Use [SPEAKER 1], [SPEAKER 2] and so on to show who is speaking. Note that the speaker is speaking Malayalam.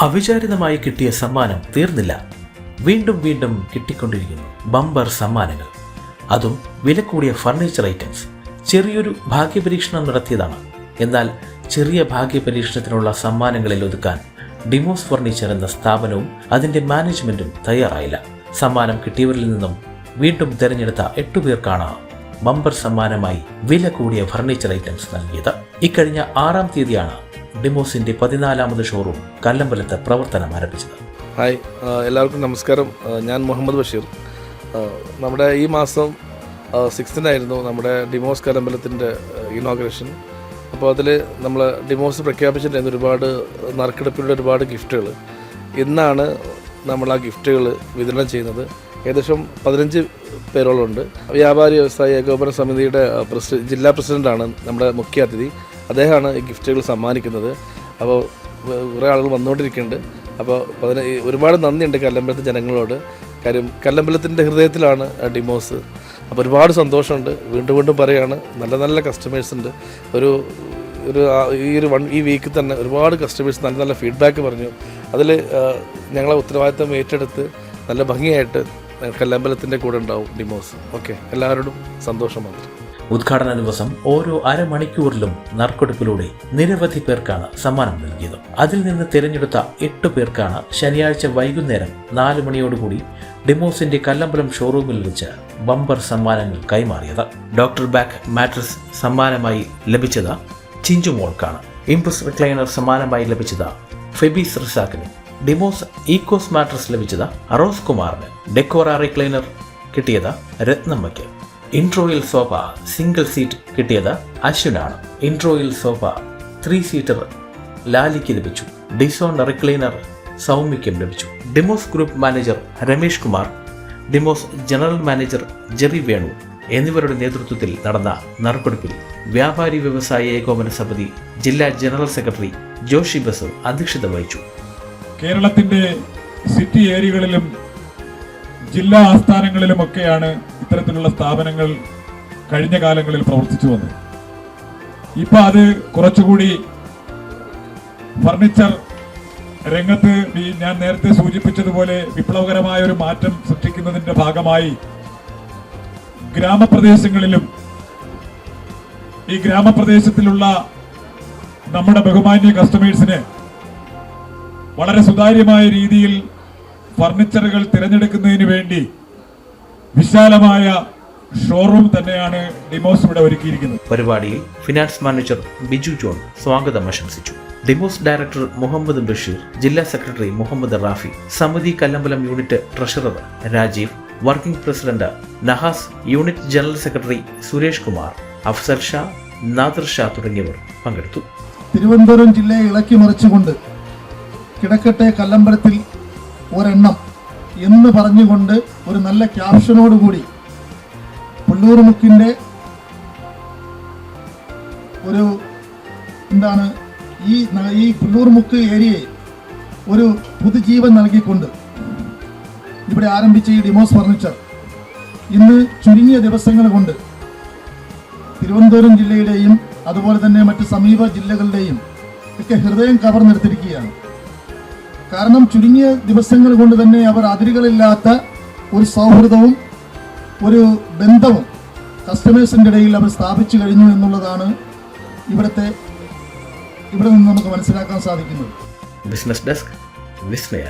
[SPEAKER 1] അവിചാരിതമായി കിട്ടിയ സമ്മാനം തീർന്നില്ല. വീണ്ടും വീണ്ടും കിട്ടിക്കൊണ്ടിരിക്കുന്നു ബമ്പർ സമ്മാനങ്ങൾ. അതും വില കൂടിയ ഫർണിച്ചർ ഐറ്റംസ് ചെറിയൊരു ഭാഗ്യപരീക്ഷണം നടത്തിയതാണ്. എന്നാൽ ചെറിയ ഭാഗ്യപരീക്ഷണത്തിനുള്ള സമ്മാനങ്ങളിൽ ഒതുക്കാൻ ഡിമോസ് ഫർണിച്ചർ എന്ന സ്ഥാപനവും അതിന്റെ മാനേജ്മെന്റും തയ്യാറായില്ല. സമ്മാനം കിട്ടിയവരിൽ നിന്നും വീണ്ടും തിരഞ്ഞെടുത്ത എട്ടു പേർക്കാണ് ബമ്പർ സമ്മാനമായി വില കൂടിയ ഫർണിച്ചർ ഐറ്റംസ് നൽകിയത്. ഇക്കഴിഞ്ഞ ആറാം തീയതിയാണ് ഡിമോസിന്റെ പതിനാലാമത് ഷോറൂം കല്ലമ്പലത്ത് പ്രവർത്തനം ആരംഭിച്ചത്.
[SPEAKER 2] ഹായ് എല്ലാവർക്കും നമസ്കാരം. ഞാൻ മുഹമ്മദ് ബഷീർ. നമ്മുടെ ഈ മാസം സിക്സ്തിനായിരുന്നു നമ്മുടെ ഡിമോസ് കലമ്പലത്തിന്റെ ഇനോഗ്രേഷൻ അപ്പോൾ അതിൽ നമ്മൾ ഡിമോസ് പ്രഖ്യാപിച്ചിട്ടുണ്ട് ഒരുപാട് നറുക്കെടുപ്പിലുള്ള ഒരുപാട് ഗിഫ്റ്റുകൾ ഇന്നാണ് നമ്മൾ ആ ഗിഫ്റ്റുകൾ വിതരണം ചെയ്യുന്നത്. ഏകദേശം പതിനഞ്ച് പേരോളമുണ്ട് വ്യാപാരി വ്യവസായ ഏകോപന സമിതിയുടെ ആ, പ്രസി ജില്ലാ പ്രസിഡന്റാണ് നമ്മുടെ മുഖ്യ അതിഥി അദ്ദേഹമാണ് ഈ ഗിഫ്റ്റുകൾ സമ്മാനിക്കുന്നത്. അപ്പോൾ കുറേ ആളുകൾ വന്നുകൊണ്ടിരിക്കുന്നുണ്ട്. അപ്പോൾ അതിന് ഒരുപാട് നന്ദിയുണ്ട് കല്ലമ്പലത്തെ ജനങ്ങളോട്. കാര്യം കല്ലമ്പലത്തിന്റെ ഹൃദയത്തിലാണ് ഡിമോസ്. അപ്പോൾ ഒരുപാട് സന്തോഷമുണ്ട്. വീണ്ടും വീണ്ടും പറയുകയാണ് നല്ല നല്ല കസ്റ്റമേഴ്സ് ഉണ്ട്. ഒരു ഒരു ഈ ഒരു വൺ ഈ വീക്കിൽ തന്നെ ഒരുപാട് കസ്റ്റമേഴ്സ് നല്ല നല്ല ഫീഡ്ബാക്ക് പറഞ്ഞു. അതിൽ ഞങ്ങളെ ഉത്തരവാദിത്തം ഏറ്റെടുത്ത് നല്ല ഭംഗിയായിട്ട് കല്ലമ്പലത്തിന്റെ കൂടെ ഉണ്ടാവും ഡിമോസ്. ഓക്കെ എല്ലാവരോടും സന്തോഷം മാത്രം.
[SPEAKER 1] ഉദ്ഘാടന ദിവസം ഓരോ അരമണിക്കൂറിലും നറുക്കെടുപ്പിലൂടെ നിരവധി പേർക്കാണ് സമ്മാനം നൽകിയത്. അതിൽ നിന്ന് തിരഞ്ഞെടുത്ത എട്ട് പേർക്കാണ് ശനിയാഴ്ച വൈകുന്നേരം നാല് മണിയോടുകൂടി ഡിമോസിന്റെ കല്ലമ്പലം ഷോറൂമിൽ വെച്ച് ബമ്പർ സമ്മാനങ്ങൾ കൈമാറിയത്. ഡോക്ടർ ബാക്ക് മാട്രസ് സമ്മാനമായി ലഭിച്ചത് ചിഞ്ചു മോൾക്കാണ്. ഇംപ്രസ് റിക്ലൈനർ സമ്മാനമായി ലഭിച്ചത് ഫെബീസ് റിസാക്കിന് ഡിമോസ് ഈക്കോസ് മാട്രസ് ലഭിച്ചത് അറോസ് കുമാറിന്. ഡെക്കോറ റിക്ലൈനർ കിട്ടിയത് രത്നമ്മയ്ക്ക്. ഇൻട്രോയിൽ സോഫ സിംഗിൾ സീറ്റ് കിട്ടിയത് അശ്വിനാണ്. ഇൻട്രോയിൽ സോഫ ത്രീ സീറ്റർ ലാലിക്ക് ലഭിച്ചു. ഡിസോൺ റിക്ലൈനർ സൗമ്യയ്ക്കും ലഭിച്ചു. Demos group manager Ramesh Kumar Demos general manager Jerry Venu എന്നിവരുടെ നേതൃത്വത്തിൽ നടന്ന നറുക്കെടുപ്പിൽ വ്യാപാരി വ്യവസായ ഏകോപന സമിതി ജില്ലാ ജനറൽ സെക്രട്ടറി ജോഷി ബസു അധ്യക്ഷത വഹിച്ചു.
[SPEAKER 3] കേരളത്തിന്റെ സിറ്റി ഏരിയകളിലും ജില്ലാ ആസ്ഥാനങ്ങളിലുമൊക്കെയാണ് ഇത്തരത്തിലുള്ള സ്ഥാപനങ്ങൾ കഴിഞ്ഞ കാലങ്ങളിൽ പ്രവർത്തിച്ചു വന്നു. ഇപ്പൊ അത് കുറച്ചുകൂടി ഫർണിച്ചർ രംഗത്ത് ഞാൻ നേരത്തെ സൂചിപ്പിച്ചതുപോലെ വിപ്ലവകരമായ ഒരു മാറ്റം സൃഷ്ടിക്കുന്നതിന്റെ ഭാഗമായി ഗ്രാമപ്രദേശങ്ങളിലും ഈ ഗ്രാമപ്രദേശത്തിലുള്ള നമ്മുടെ ബഹുമാന്യ കസ്റ്റമേഴ്സിന് വളരെ സുതാര്യമായ രീതിയിൽ ഫർണിച്ചറുകൾ തിരഞ്ഞെടുക്കുന്നതിന് വേണ്ടി വിശാലമായ ഷോറൂം തന്നെയാണ് ഡിമോസ് ഇവിടെ ഒരുക്കിയിരിക്കുന്നത്.
[SPEAKER 1] പരിപാടിയിൽ ഫിനാൻസ് മാനേജർ ബിജു ജോൺ സ്വാഗതം ആശംസിച്ചു. ഡിമോസ് ഡയറക്ടർ മുഹമ്മദ് ബഷീർ ജില്ലാ സെക്രട്ടറി മുഹമ്മദ് റാഫി സമിതി Kallambalam unit treasurer Rajeev working president Nahas unit general secretary Suresh Kumar Afsar Shah Nadar Shah തുടങ്ങിയവർ പങ്കെടുത്തു.
[SPEAKER 4] തിരുവനന്തപുരം ജില്ലയെ ഇളക്കി മറിച്ചുകൊണ്ട് കിടക്കട്ടെ കല്ലമ്പലത്തിൽ ഒരെണ്ണം എന്ന് പറഞ്ഞുകൊണ്ട് ഒരു നല്ല ക്യാപ്ഷനോടുകൂടി പുല്ലൂർമുക്കിന്റെ ഒരു എന്താണ് ഈ ഈ ഈ പുല്ലൂർമുക്ക് ഏരിയയെ ഒരു പുതുജീവൻ നൽകിക്കൊണ്ട് ഇവിടെ ആരംഭിച്ച ഈ ഡിമോസ് ഫർണിച്ചർ ഇന്ന് ചുരുങ്ങിയ ദിവസങ്ങൾ കൊണ്ട് തിരുവനന്തപുരം ജില്ലയുടെയും അതുപോലെ തന്നെ മറ്റ് സമീപ ജില്ലകളുടെയും ഒക്കെ ഹൃദയം കവർന്നെടുത്തിരിക്കുകയാണ്. കാരണം ചുരുങ്ങിയ ദിവസങ്ങൾ കൊണ്ട് തന്നെ അവർ അതിരുകളില്ലാത്ത ഒരു സൗഹൃദവും ഒരു ബന്ധവും കസ്റ്റമേഴ്സിന്റെ ഇടയിൽ അവർ സ്ഥാപിച്ചു കഴിഞ്ഞു എന്നുള്ളതാണ് ഇവിടുത്തെ ഇവിടെ നിന്ന് നമുക്ക് മനസ്സിലാക്കാൻ സാധിക്കുന്നത്.
[SPEAKER 1] ബിസിനസ് ഡെസ്ക് വിസ്മയ